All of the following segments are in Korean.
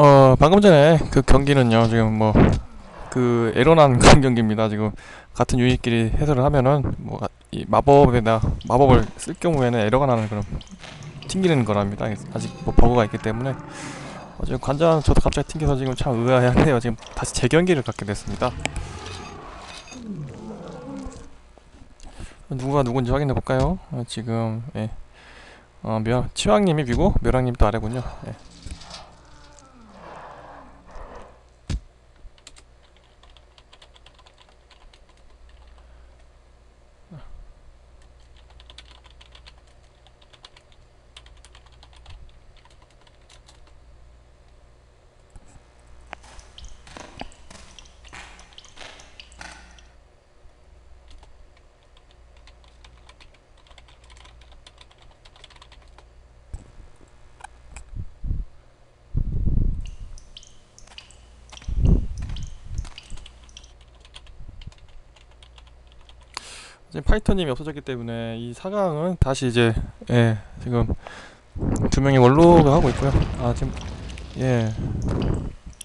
어 방금 전에 그 경기는요 지금 뭐 그 에러난 그런 경기입니다. 지금 같은 유닛끼리 해설을 하면은 뭐 이 마법에다 마법을 쓸 경우에는 에러가 나는 그런 튕기는 거랍니다. 아직 뭐 버그가 있기 때문에. 어, 지금 관장 저도 갑자기 튕겨서 지금 참 의아해하네요. 지금 다시 재경기를 갖게 됐습니다. 누가 누군지 확인해 볼까요? 어, 지금 예. 어, 며, 치왕님이 비고 또 아래군요. 예. 이제 파이터님이 없어졌기 때문에 이 사강은 다시 이제 예 지금 두 명이 원로가 하고 있고요. 아 지금 예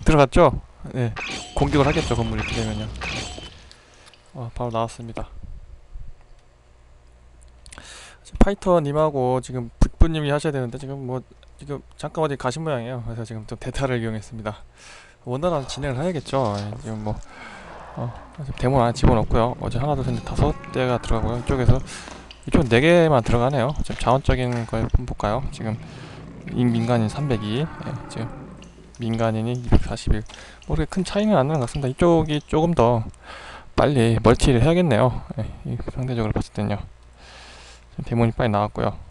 들어갔죠? 예 공격을 하겠죠 건물 이렇게 되면요. 어 바로 나왔습니다. 파이터님하고 지금 북부님이 하셔야 되는데 지금 뭐 지금 잠깐 어디 가신 모양이에요. 그래서 지금 좀 대타를 이용했습니다. 원활한 진행을 해야겠죠. 예, 지금 뭐 어, 데몬 안에 집어넣고요. 어제 하나, 둘, 셋, 넷, 다섯 대가 들어가고요. 이쪽에서 이쪽은 네 개만 들어가네요. 지금 자원적인 걸 한번 볼까요? 지금 인- 민간인 302, 예, 지금 민간인이 241. 뭐 그렇게 큰 차이는 안 나는 것 같습니다. 이쪽이 조금 더 빨리 멀티를 해야겠네요. 예, 이 상대적으로 봤을. 지금 데몬이 빨리 나왔고요.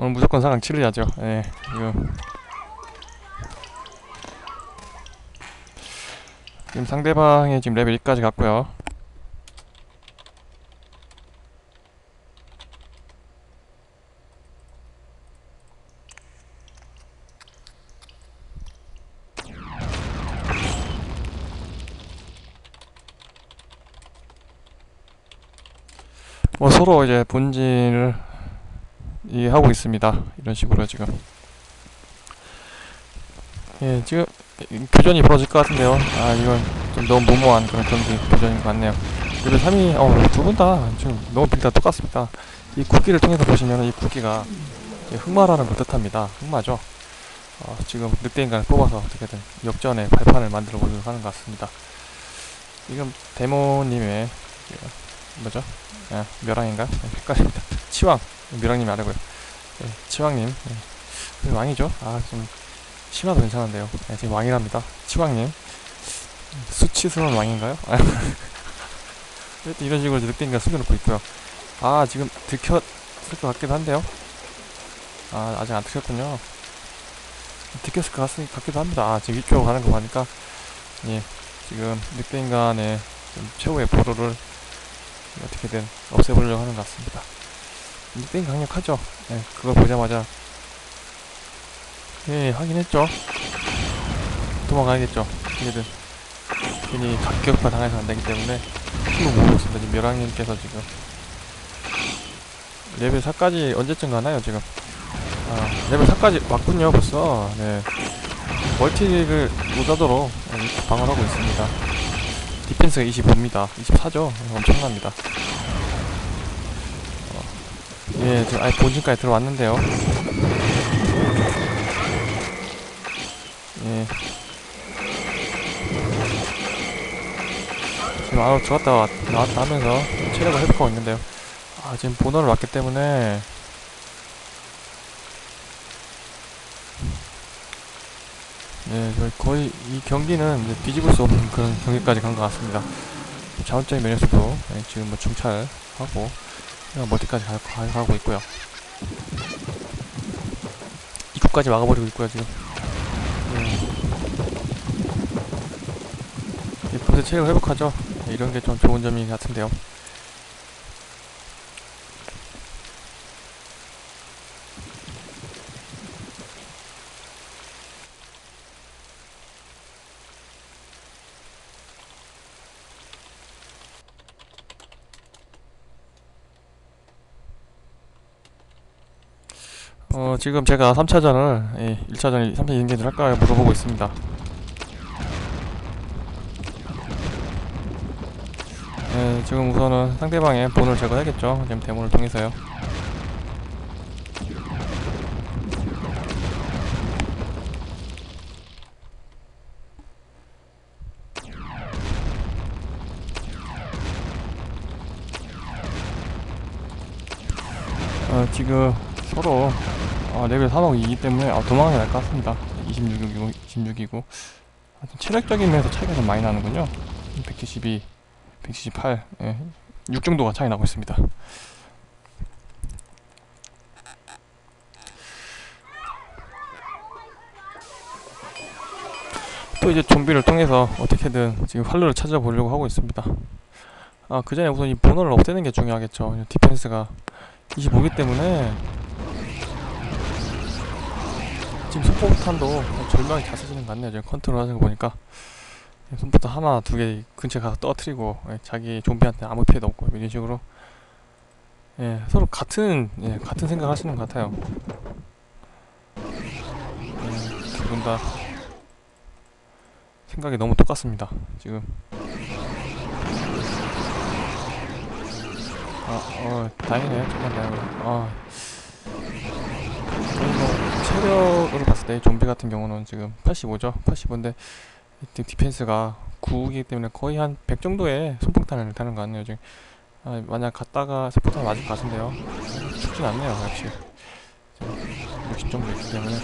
오늘 무조건 상황 치르야죠. 예, 이거 지금 상대방이 지금 레벨 2까지 갔고요. 뭐 서로 이제 본진을 이 하고 있습니다. 이런 식으로 지금. 예, 지금 이- 교전이 벌어질 것 같은데요. 아, 이건 좀 너무 무모한 그런 경기 교전인 것 같네요. 그리고 3위, 어, 두 분 다 지금 너무 빌다 똑같습니다. 이 국기를 통해서 보시면 이 국기가 이 흑마라는 걸 뜻합니다. 흑마죠. 어, 지금 늑대인간을 뽑아서 어떻게든 역전의 발판을 만들어 보려고 하는 것 같습니다. 지금 데모님의 그 뭐죠? 아, 멸왕인가? 네, 헷갈립니다. 치왕. 묘랑님이 아래고요. 네, 치왕님. 네. 그 왕이죠? 아, 좀, 심화도 괜찮은데요. 네, 지금 왕이랍니다. 치왕님. 수치스러운 왕인가요? 아, 이런 식으로 늑대인가 숨겨놓고 있고요. 아, 지금 들켰을 것 같기도 한데요. 아, 아직 안 들켰군요. 들켰을 것 같, 같기도 합니다. 아, 지금 위쪽으로 가는 거 보니까, 예, 지금 늑대인간의 좀 최후의 보루를 어떻게든 없애보려고 하는 것 같습니다. 늑대인 강력하죠. 예, 그걸 보자마자 예, 확인했죠. 도망가야겠죠. 어떻게든 괜히 각격파 당해서 안 되기 때문에 힘을 모으고 있습니다. 지금 멸왕님께서 지금 레벨 4까지 언제쯤 가나요, 지금? 아, 레벨 4까지 왔군요, 벌써. 네. 멀티를 못하도록 이렇게 방어를 하고 있습니다. 디펜스가 25입니다. 24죠? 엄청납니다. 예, 지금 아예 본진까지 들어왔는데요. 예. 지금 안으로 들어갔다 왔, 나왔다 하면서 체력을 회복하고 있는데요. 아, 지금 본어를 왔기 때문에 예, 저희 거의 이 경기는 뒤집을 수 없는 그런 경기까지 간 것 같습니다. 자원적인 면에서도 예, 지금 뭐 중찰하고 멀티까지 가, 가, 가고 있고요. 입구까지 막아버리고 있고요 지금. 예. 벌써 체력 회복하죠. 예, 이런 게 좀 좋은 점이 같은데요. 어, 지금 제가 3차전을, 예, 1차전, 3차전 인계를 할까 물어보고 있습니다. 예, 지금 우선은 상대방의 본을 제거해야겠죠. 지금 데모를 통해서요. 어, 지금 서로 어, 레벨 3하고 2기 때문에 어, 도망가야 될것 같습니다. 26이고 26이고 체력적인 면에서 차이가 좀 많이 나는군요. 172, 178, 예, 6 정도가 차이 나고 있습니다. 또 이제 좀비를 통해서 어떻게든 지금 활로를 찾아보려고 하고 있습니다. 아, 그 전에 우선 이 번호를 없애는 게 중요하겠죠. 디펜스가 25기 때문에 지금 손포탄도 절망이 잘 쓰시는 것 같네요. 지금 컨트롤 하는 거 보니까 손포탄 하나 두 개 근처에 가서 떠트리고 예, 자기 좀비한테 아무 피해도 없고 이런 식으로 예, 서로 같은 예, 같은 생각 하시는 것 같아요. 예, 두분 다 생각이 너무 똑같습니다. 지금 아, 어, 다행이네. 정말 다행이네. 아, 체력으로 봤을 때 좀비 같은 경우는 지금 85죠. 85인데 디펜스가 9이기 때문에 거의 한 100 정도의 손폭탄을 다는 것 같네요. 지금 아, 만약 갔다가 손폭탄 맞을 것 같은데요. 죽진 않네요. 역시 60 정도 있기 때문에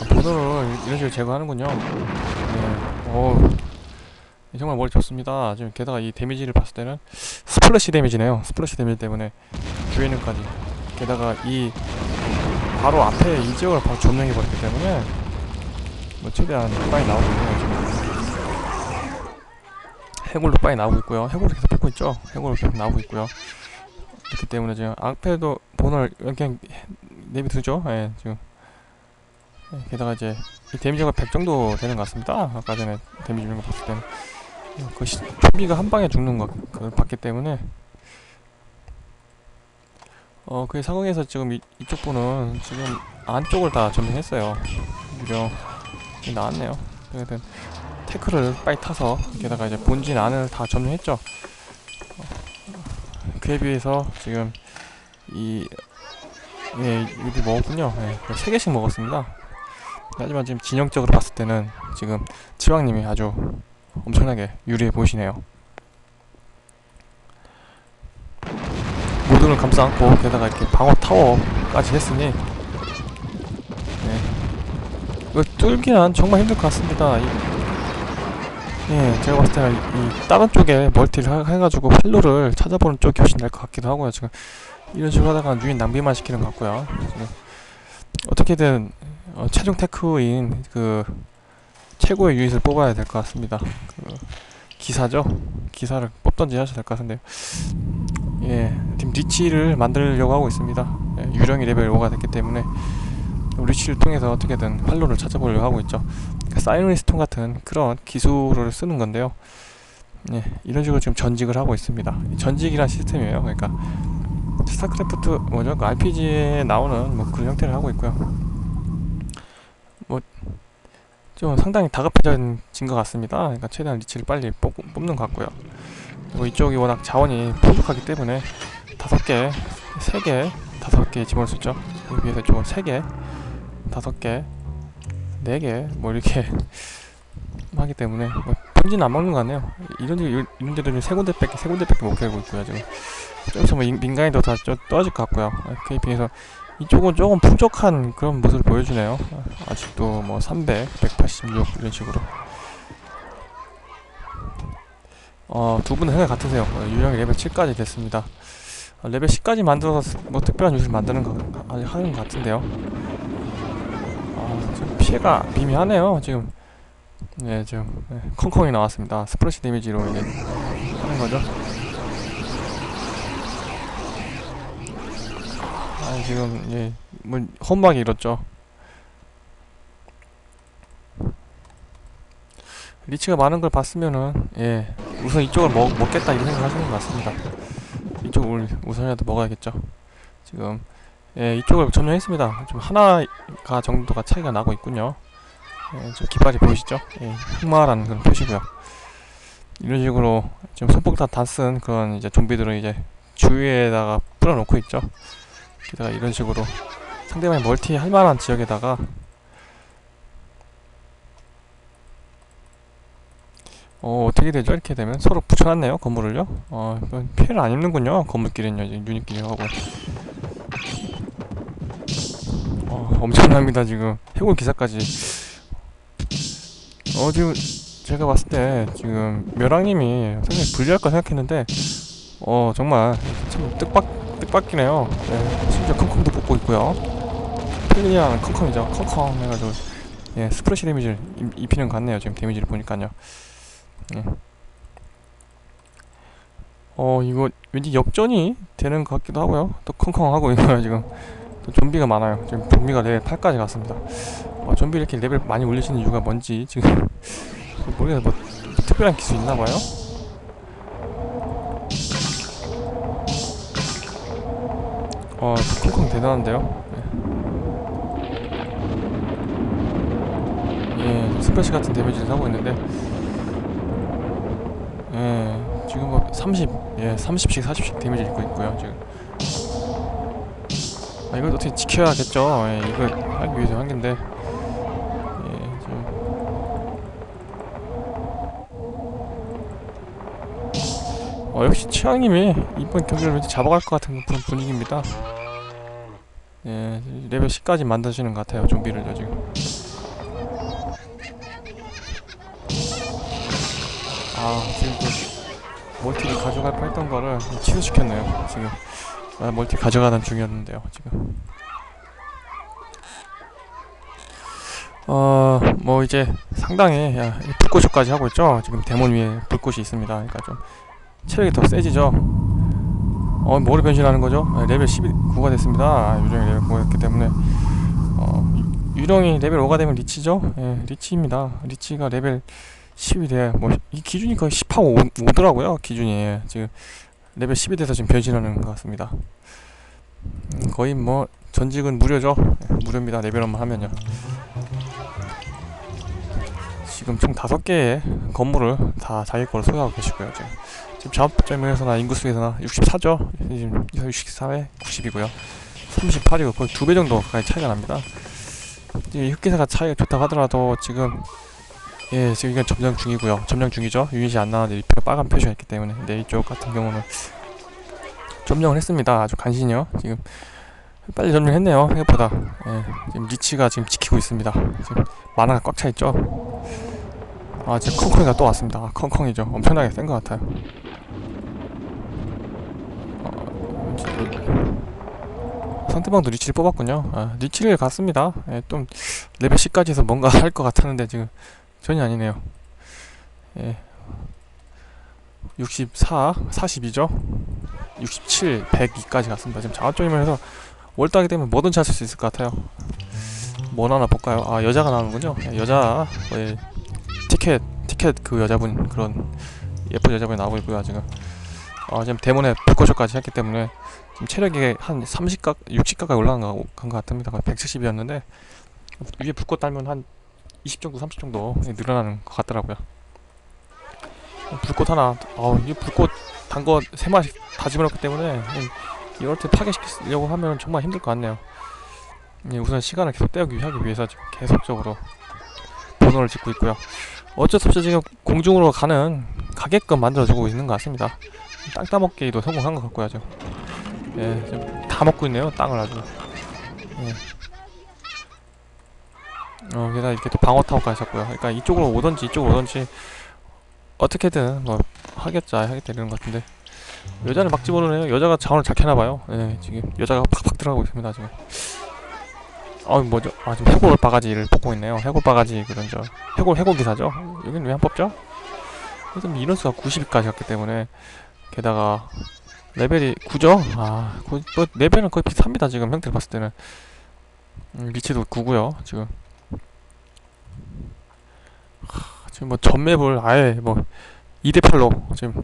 아, 번호를 이런 식으로 제거하는군요. 네. 오, 정말 머리 좋습니다. 지금 게다가 이 데미지를 봤을 때는 스플래시 데미지네요. 스플래시 데미지 때문에 주인은까지 게다가 이 바로 앞에 이 지역을 바로 점령해 버렸기 때문에 뭐 최대한 빨리 나오고 있네요 지금. 해골도 빨리 나오고 있고요. 해골을 계속 뽑고 있죠? 해골을 계속 나오고 있고요. 그렇기 때문에 지금 앞에도 본을 그냥 내비두죠? 예 지금. 예, 게다가 이제 이 데미지가 100 정도 되는 것 같습니다. 아까 전에 데미지 주는 거 봤을 때는. 그 시, 좀비가 한 방에 죽는 거 그걸 봤기 때문에 어 그 상황에서 지금 이, 이쪽 분은 지금 안쪽을 다 점령했어요. 유령 나왔네요. 어쨌든 태클을 빨리 타서 게다가 이제 본진 안을 다 점령했죠. 어, 그에 비해서 지금 이 예, 여기 먹었군요. 예, 3개씩 먹었습니다. 하지만 지금 진영적으로 봤을 때는 지금 치왕님이 아주 엄청나게 유리해 보이시네요. 모든을 감싸 안고 게다가 이렇게 방어 타워까지 했으니 네. 이거 뚫기는 정말 힘들 것 같습니다. 이, 예, 제가 봤을 때는 이 다른 쪽에 멀티를 하- 해가지고 활로를 찾아보는 쪽이 훨씬 나을 것 같기도 하고요. 지금 이런 식으로 하다가 유인 낭비만 시키는 것 같고요. 어떻게든 어, 최종 테크인 그 최고의 유닛을 뽑아야 될 것 같습니다. 그 기사죠. 기사를 뽑던지 하셔야 될 것 같은데요. 예, 지금 리치를 만들려고 하고 있습니다. 예, 유령이 레벨 5가 됐기 때문에 리치를 통해서 어떻게든 활로를 찾아보려고 하고 있죠. 사이러니스톤 같은 그런 기술을 쓰는 건데요. 예, 이런 식으로 지금 전직을 하고 있습니다. 이 전직이란 시스템이에요. 그러니까 스타크래프트 뭐죠? 그 RPG에 나오는 뭐 그런 형태를 하고 있고요. 뭐 좀 상당히 다급해진 것 같습니다. 그러니까 최대한 리치를 빨리 뽑, 뽑는 것 같고요. 그리고 이쪽이 워낙 자원이 부족하기 때문에 다섯 개, 세 개, 다섯 개 집어넣을 수 있죠. 여기 비해서 좀세 개, 다섯 개, 네 개, 뭐 이렇게 하기 때문에 뭐 본진 안 먹는 것 같네요. 이런 데 이런 데들은 세 군데밖에 세 군데밖에 못 깨고 있고요 지금. 좀 있으면 인- 민간인도 떨어질 것 같고요. 그에 비해서 이쪽은 조금 풍족한 그런 모습을 보여주네요. 아, 아직도 뭐 300, 186 이런 식으로. 어, 두 분은 생각 같으세요. 어, 유령이 레벨 7까지 됐습니다. 어, 레벨 10까지 만들어서 뭐 특별한 유닛을 만드는 거 아직 하는 것 같은데요. 아, 피해가 미미하네요. 지금 네, 지금 네, 콩콩이 나왔습니다. 스프러시 데미지로 이제 하는 거죠. 아, 지금 예, 뭐 험하게 잃었죠. 리치가 많은 걸 봤으면은 예 우선 이쪽을 먹, 먹겠다 이런 생각 하시는 것 같습니다. 이쪽을 우선이라도 먹어야겠죠. 지금 예, 이쪽을 점령했습니다. 좀 하나가 정도가 차이가 나고 있군요. 예, 저 깃발이 보이시죠? 예, 흑마라는 그런 표시고요. 이런 식으로 지금 손폭탄 다 쓴 그런 이제 좀비들을 이제 주위에다가 뿌려놓고 있죠. 게다가 이런 식으로 상대방이 멀티 할 만한 지역에다가 어 어떻게 되죠? 이렇게 되면 서로 붙여놨네요 건물을요. 어 피해를 안 입는군요 건물끼리는요 유닛끼리 하고. 어 엄청납니다 지금 해골 기사까지. 어 지금 제가 봤을 때 지금 멸랑님이 상당히 불리할 거 생각했는데 어 정말 참 뜻밖 뜻밖이네요. 네, 심지어 컹컹도 뽑고 있고요. 플리아는 컹컹이죠. 컹컹 해가지고 예 스프레시 데미지를 입- 입히는 것 같네요. 지금 데미지를 보니까요. 예. 어 이거 왠지 역전이 되는 것 같기도 하고요. 또 컹컹하고 있어요 지금. 또 좀비가 많아요. 지금 좀비가 레벨 8까지 갔습니다. 어, 좀비 이렇게 레벨 많이 올리시는 이유가 뭔지 지금 모르겠어요. 뭐 특별한 기술 있나 봐요. 어, 콩콩 대단한데요? 예, 예 스프레시 같은 데미지를 하고 있는데, 예, 지금 뭐 30, 예, 30씩, 40씩 데미지를 입고 있고요, 지금. 아, 이걸 어떻게 지켜야겠죠? 예, 이걸 하기 위해서 한 건데, 예, 지금. 어, 역시 취향님이 이번 경기를 왠지 잡아갈 것 같은 그런 분위기입니다. 예, 레벨 10까지 만드시는 것 같아요, 좀비를요, 지금. 아, 지금 그 멀티를 가져갈 뻔 했던 거를 취소시켰네요, 지금. 아, 멀티 가져가던 중이었는데요, 지금. 어, 뭐 이제 상당히 야, 이 불꽃쇼까지 하고 있죠. 지금 대문 위에 불꽃이 있습니다. 그러니까 좀 체력이 더 세지죠. 어, 뭐를 변신하는 거죠? 아, 레벨 12구가 됐습니다. 아, 유령이 레벨 9였기 때문에 어, 유- 유령이 레벨 5가 되면 리치죠. 예, 리치입니다. 리치가 레벨 10이 돼. 뭐이 기준이 거의 10하고 5, 더라고요 기준이 예, 지금 레벨 10이 돼서 지금 변신하는 것 같습니다. 음, 거의 뭐 전직은 무료죠. 예, 무료입니다. 레벨업만 하면요. 지금 총 다섯 개의 건물을 다 자기 거로 소유하고 계시고요. 지금, 지금 자업점에서나 인구수에서나 64죠. 지금 64에 90이고요. 38이고 거의 두 배 정도 가까이 차이가 납니다. 이제 흑기사가 차이가 좋다고 하더라도 지금 예 지금 이건 점령 중이고요. 점령 중이죠. 유닛이 안 나왔는데 이 표- 빨간 표시가 있기 때문에 근데 이쪽 같은 경우는 점령을 했습니다. 아주 간신히요. 지금 빨리 점령했네요. 생각보다 예, 지금 리치가 지금 지키고 있습니다. 지금 만화가 꽉 차 있죠. 아, 지금 컹컹이가 또 왔습니다. 아, 컹컹이죠. 엄청나게 센 것 같아요. 어, 지- 상대방도 리치를 뽑았군요. 아, 리치를 갔습니다. 예, 좀 레벨 10까지 해서 뭔가 할 것 같았는데 지금 전혀 아니네요. 예. 64, 42죠. 67, 102까지 갔습니다. 지금 자원점이면 해서 월따기 되면 뭐든 찾을 수 있을 것 같아요. 뭐 하나 볼까요? 아 여자가 나오는군요. 예, 여자 예, 티켓 티켓 그 여자분 그런 예쁜 여자분이 나오고 있고요 지금. 아 지금 대문에 불꽃쇼까지 했기 때문에 지금 체력이 한 30각 60 가까이 올라간 거, 간것 같습니다. 거의 170이었는데 위에 불꽃 달면 한 20 정도 30 정도 예, 늘어나는 것 같더라고요. 불꽃 하나 아이 불꽃 단 거 세 마씩 다 집어넣기 때문에 음, 이럴 때 파괴시키려고 하면 정말 힘들 것 같네요. 예, 우선 시간을 계속 때우기 하기 위해서 지금 계속적으로 번호를 짓고 있고요. 어쩔 수 없이 지금 공중으로 가는 가게끔 만들어주고 있는 것 같습니다. 땅 따먹기도 성공한 것 같고요, 지금. 예, 지금 다 먹고 있네요, 땅을 아주. 예. 어, 게다가 이렇게 또 방어 타워까지 잡고요. 그러니까 이쪽으로 오던지 이쪽으로 오던지 어떻게든 뭐 하겠자 하겠다 이러는 것 같은데 여자를 막 집어넣네요. 여자가 자원을 잘 캐나봐요. 예, 지금 여자가 팍팍 들어가고 있습니다, 지금. 어 뭐죠? 아 지금 해골 바가지를 뽑고 있네요. 해골 바가지 그런 저 해골 해골 기사죠. 여기는 왜안 뽑죠? 일단 인원수가 90까지 갔기 때문에 게다가 레벨이 9죠? 아, 구, 뭐 레벨은 거의 비슷합니다. 지금 형태를 봤을 때는 음, 리치도 9고요. 지금 하, 지금 뭐 전맵을 아예 뭐 2대8로 지금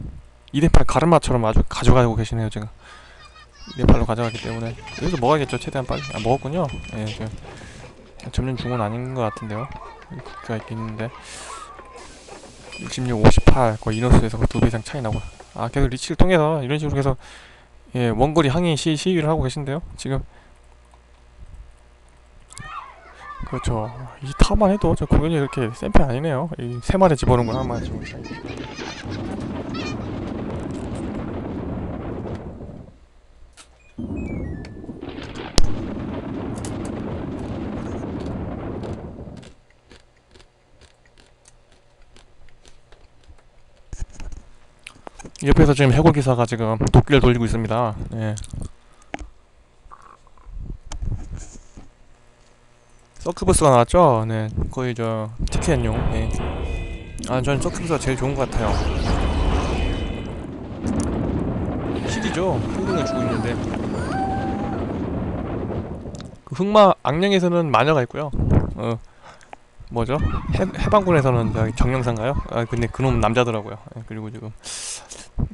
2대8 가르마처럼 아주 가져가고 계시네요. 지금 네팔로 가져가기 때문에 여기서 먹어야겠죠 최대한 빨리 아 먹었군요 예 지금 점령 중은 아닌 것 같은데요 국기가 있긴 있는데 66, 58 거의 인원수에서 두 배 이상 차이 나고 아 계속 리치를 통해서 이런 식으로 계속 예 원거리 항의 시, 시위를 하고 계신데요. 지금. 그렇죠. 이 타만 해도 저 공연이 이렇게 센 편 아니네요. 이 세 마리 집어넣은 건 하나만 지금 옆에서 지금 해골 기사가 지금 도끼를 돌리고 있습니다. 예. 서큐버스가 나왔죠? 네, 거의 저 티켓용. 예. 아, 저는 서큐버스가 제일 좋은 것 같아요. 실이죠. 흥분을 주고 있는데. 그 흑마 악령에서는 마녀가 있고요. 어, 뭐죠? 해, 해방군에서는 정령사인가요? 아, 근데 그놈 남자더라고요. 예, 그리고 지금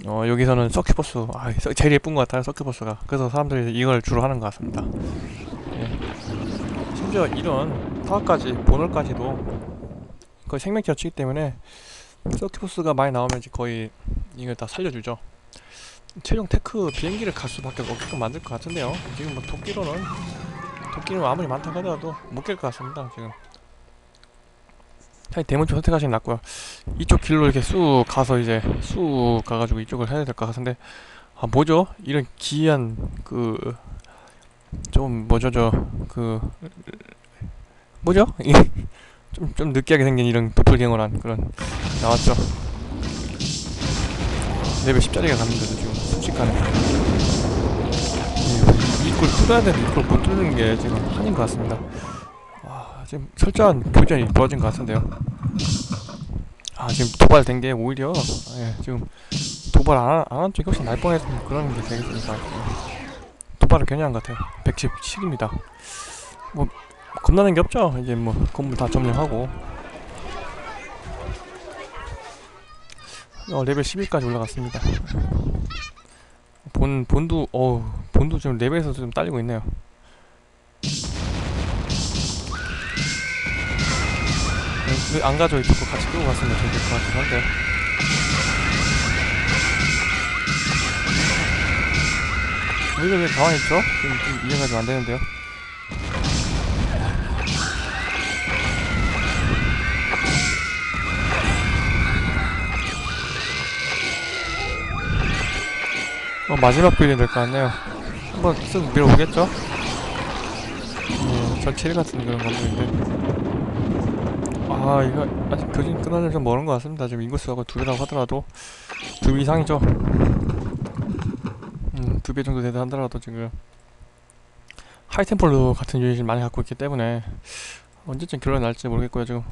어 여기서는 서큐버스 아 서- 제일 예쁜 것 같아요 서큐버스가. 그래서 사람들이 이걸 주로 하는 것 같습니다. 예. 심지어 이런 타워까지 보널까지도 거의 생명체가 치기 때문에 서큐버스가 많이 나오면 이제 거의 이걸 다 살려주죠. 최종 테크 비행기를 갈 수밖에 없게끔 만들 것 같은데요. 지금 뭐 도끼로는 도끼는 아무리 많다고 하더라도 못 깰 것 같습니다 지금. 차라리 대문 쪽 선택하시는 게 낫고요 이쪽 길로 이렇게 쑥 가서 이제 쑥 가가지고 이쪽을 해야 될 것 같은데 아 뭐죠? 이런 기이한 그 좀 뭐죠 저그 뭐죠? 좀 좀 느끼하게 생긴 이런 도플갱어란 그런 나왔죠? 레벨 10짜리가 갔는데도 지금 순식간에. 이- 이걸 뚫어야 되는데 이걸 못 뚫는 게 지금 한인 것 같습니다. 와 지금 철저한 교전이 벌어진 것 같은데요 아 지금 도발된 게 오히려 예, 지금 도발 안, 안한 쪽이 훨씬 날 뻔했던 그런 게 되겠습니다. 도발을 괜히 한 것 같아요. 117입니다. 뭐 겁나는 게 없죠. 이제 뭐 건물 다 점령하고. 어, 레벨 11까지 올라갔습니다. 본, 본도 어우 본도 지금 레벨에서 좀 딸리고 있네요 안 가져 거 같이 끌고 갔으면 좋을 것 같긴 한데 우리가 왜 가만히 있죠? 지금 좀 이해가 좀 안 되는데요 어, 마지막 빌이 될 것 같네요 한번 쓱 밀어보겠죠? 네, 저7 같은 그런 건물인데 아 이거 아직 교진 끊어내기 좀 멀은 것 같습니다. 지금 인구수하고 두 배라고 하더라도 두 배 이상이죠. 음두 배 정도 되다 하더라도 지금 하이템플러 같은 유닛을 많이 갖고 있기 때문에 언제쯤 결론이 날지 모르겠고요 지금.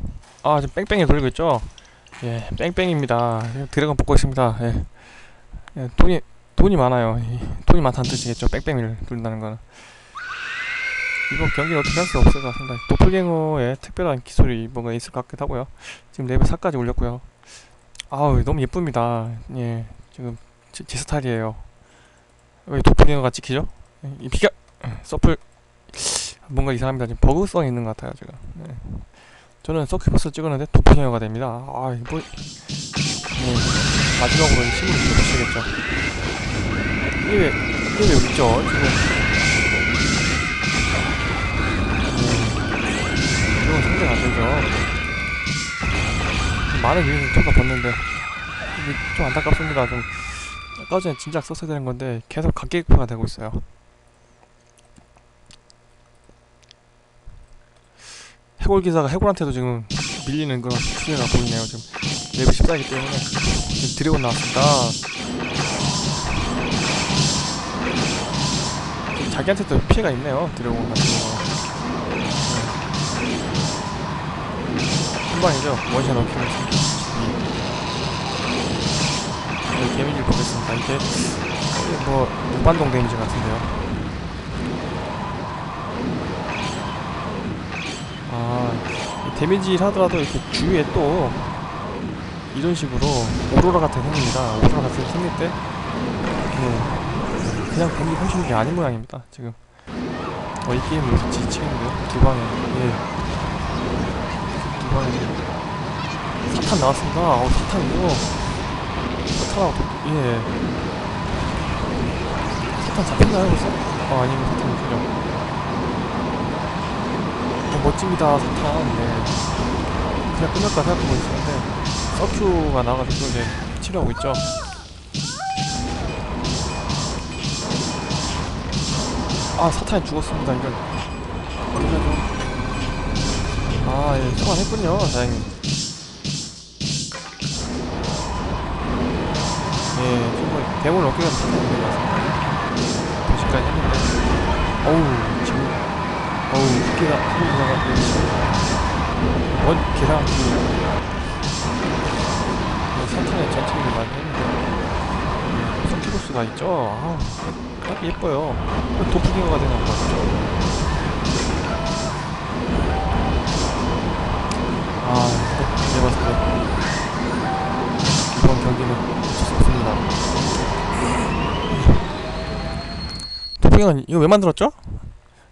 아 지금 뺑뺑이 돌리고 있죠? 예 뺑뺑입니다. 드래곤 뽑고 있습니다. 예, 예 돈이 돈이 많아요. 이, 돈이 많다는 뜻이겠죠 뺑뺑이를 돌린다는 거는 이번 경기는 어떻게 할수것 같습니다. 도플갱어의 특별한 기술이 뭔가 있을 것 같기도 하고요. 지금 레벨 4까지 올렸고요. 아우 너무 예쁩니다. 예, 지금 제, 제 스타일이에요. 왜 도플갱어가 찍히죠? 예, 이 비가 서플 뭔가 이상합니다. 지금 버그성이 있는 것 같아요. 지금. 예. 저는 서큐버스 찍었는데 도플갱어가 됩니다. 아 이거 예, 마지막으로 힘을 보시겠죠. 이게 왜 이게 왜 웃죠? 지금. 안 되죠. 많은 유닛을 통과 봤는데 이게 좀 안타깝습니다. 좀 아까 전에 진작 썼어야 되는 건데 계속 각계획파가 되고 있어요. 해골 기사가 해골한테도 지금 밀리는 그런 추세가 보이네요. 지금 레벨 14이기 때문에 지금 드래곤 나왔습니다. 자기한테도 피해가 있네요. 드래곤 같은 경우. 한 방이죠. 원샷 넣기는 이 데미지를 보겠습니다. 이게 뭐 무반동 데미지 같은데요. 아, 이 데미지를 하더라도 이렇게 주위에 또 이런 식으로 오로라 같은 생깁니다. 오로라 같은 생길 때 네, 그냥 뱀이 펼치는 게 아닌 모양입니다. 지금 어, 이 게임 여기서 지치겠는데요? 두 방에 예. 두 방에 지금 사탄 나왔습니다. 어, 사탄이요. 사탄하고 도, 예. 사탄 잡혔나요 벌써? 어 아니면 사탄 그죠? 어, 멋집니다 사탄. 네. 그냥 끝날까 생각하고 있었는데 서큐가 나가지고 이제 치료하고 있죠. 아 사탄이 죽었습니다 어떻게 하죠? 아예 소환했군요. 다행히. 예 충분히 어떻게 하면 사탄이 된것 같습니다. 도시까지 했는데. 어우 지금. 어우 흑기가 흑기가 지금 원 계산 그 사탄의 전체를 많이 했는데. 서키로스가 있죠. 아우 딱 예뻐요. 도프기어가 되는 것 같죠. 이제 봤을 때 이번 경기는 어쩔 수 없습니다. 도프갱어 이거 왜 만들었죠?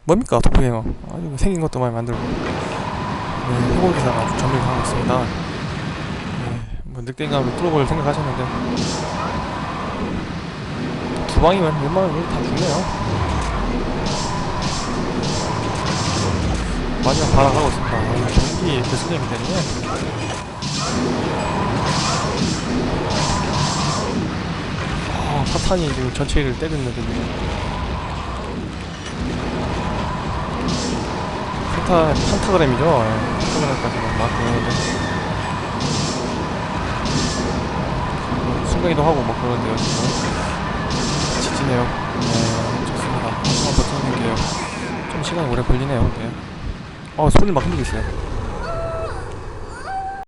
뭡니까 도프갱어? 아 이거 생긴 것도 많이 만들고 네, 해골 기사가 아주 전멸 당하고 있습니다. 네, 뭐 늑대감을 뚫어볼 생각하셨는데 두 방이면 웬만하면 다 죽네요. 마지막 발악하고 있습니다. 어, 경기 결승점이 되네. 아, 사탄이 지금 전체를 때렸는데 산타그램이죠? 예, 산타그램까지 마크 있는데. 순간이도 하고 뭐 그러는데요, 지금. 지지네요. 네, 좋습니다. 한번 버텨는 게요. 좀 시간이 오래 걸리네요. 네. 어, 손을 막 흔들고 있어요.